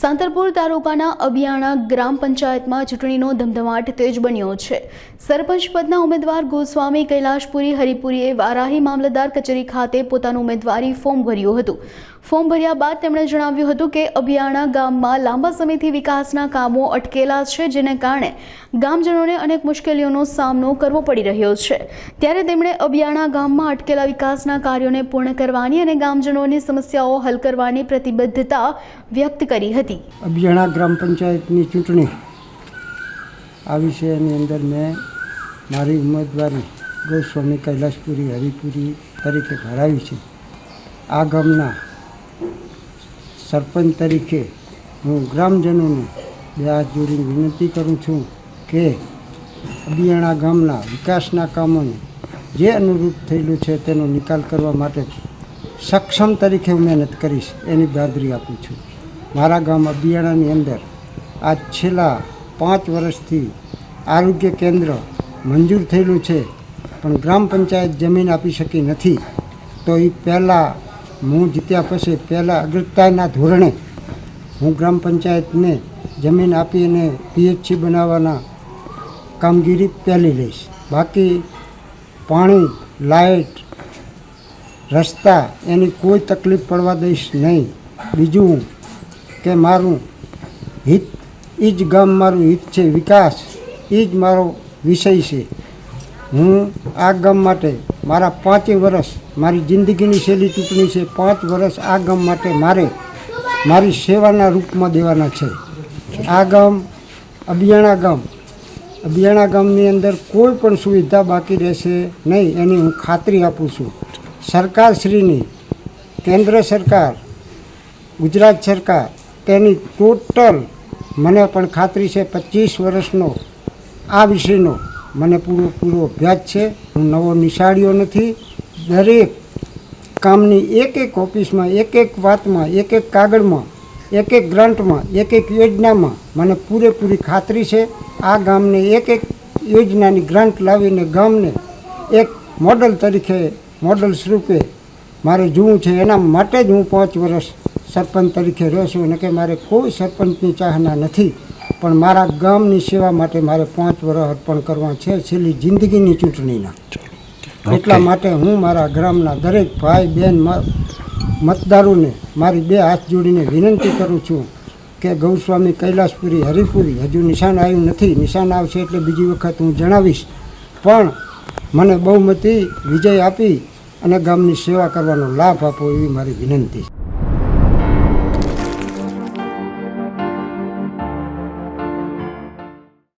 સાંતરપુર તાલુકાના અબિયાણા ગ્રામ પંચાયતમાં ચૂંટણીનો ધમધમાટ તેજ બન્યો છે. સરપંચ પદના ઉમેદવાર ગોસ્વામી કૈલાશપુરી હરિપુરીએ વારાહી મામલતદાર કચેરી ખાતે પોતાનું ઉમેદવારી ફોર્મ ભર્યું હતું. ફોર્મ ભર્યા બાદ તેમણે જણાવ્યું હતું કે અબિયાણા ગામમાં લાંબા સમયથી વિકાસના કામો અટકેલા છે, જેને કારણે ગામજનોને અનેક મુશ્કેલીઓનો સામનો કરવો પડી રહ્યો છે. ત્યારે તેમણે અબિયાણા ગામમાં અટકેલા વિકાસના કાર્યોને પૂર્ણ કરવાની અને ગામજનોની સમસ્યાઓ હલ કરવાની પ્રતિબદ્ધતા વ્યક્ત કરી હતી. અબિયાણા ગ્રામ પંચાયતની ચૂંટણી આવી છે. એની અંદર મેં મારી ઉમેદવારી ગોસ્વામી કૈલાસપુરી હરિપુરી તરીકે ભરાવી છે. આ ગામના સરપંચ તરીકે હું ગ્રામજનોને બે હાથ જોડીને વિનંતી કરું છું કે અબિયાણા ગામના વિકાસના કામોને જે અનુરૂપ થયેલું છે તેનો નિકાલ કરવા માટે સક્ષમ તરીકે હું મહેનત કરીશ. એની બહાદરી આપું છું. મારા ગામ અબિયાણાની અંદર આ છેલ્લા પાંચ વર્ષથી આરોગ્ય કેન્દ્ર મંજૂર થયેલું છે, પણ ગ્રામ પંચાયત જમીન આપી શકી નથી, તો એ પહેલાં હું જીત્યા પછી પહેલાં અગ્રતાના ધોરણે હું ગ્રામ પંચાયતને જમીન આપી અને પીએચસી બનાવવાના કામગીરી પહેલી લઈશ. બાકી પાણી, લાઇટ, રસ્તા, એની કોઈ તકલીફ પડવા દઈશ નહીં. બીજું કે મારું હિત એ જ ગામ મારું હિત છે, વિકાસ એ જ મારો વિષય છે. હું આ ગામ માટે મારા પાંચે વર્ષ મારી જિંદગીની છેલ્લી ચૂંટણી છે, પાંચ વર્ષ આ ગામ માટે મારે મારી સેવાના રૂપમાં દેવાના છે. આ ગામ અબિયાણા ગામ અબિયાણા ગામની અંદર કોઈ પણ સુવિધા બાકી રહેશે નહીં એની હું ખાતરી આપું છું. સરકારશ્રીની, કેન્દ્ર સરકાર, ગુજરાત સરકાર તેની ટોટલ મને પણ ખાતરી છે પચીસ વર્ષનો. આ વિષયનો મને પૂરો પૂરો અભ્યાસ છે. હું નવો નિશાળ્યો નથી. દરેક કામની એક એક ઓફિસમાં, એક એક વાતમાં, એક એક કાગળમાં, એક એક ગ્રાન્ટમાં, એક એક યોજનામાં મને પૂરેપૂરી ખાતરી છે. આ ગામને એક એક યોજનાની ગ્રાન્ટ લાવીને ગામને એક મોડલ તરીકે, મોડલ સ્વરૂપે મારે જોવું છે. એના માટે જ હું પાંચ વર્ષ સરપંચ તરીકે રહેશું છું અને કે મારે કોઈ સરપંચની ચાહના નથી પણ મારા ગામની સેવા માટે મારે પાંચ વર્ષ અર્પણ કરવા છે છેલ્લી જિંદગીની ચૂંટણીના. એટલા માટે હું મારા ગ્રામના દરેક ભાઈ બહેન મતદારોને મારી બે હાથ જોડીને વિનંતી કરું છું કે ગૌસ્વામી કૈલાસપુરી હરિપુરી હજુ નિશાન આવ્યું નથી. નિશાન આવશે એટલે બીજી વખત હું જણાવીશ. પણ મને બહુમતી વિજય આપી અને ગામની સેવા કરવાનો લાભ આપો એવી મારી વિનંતી છે.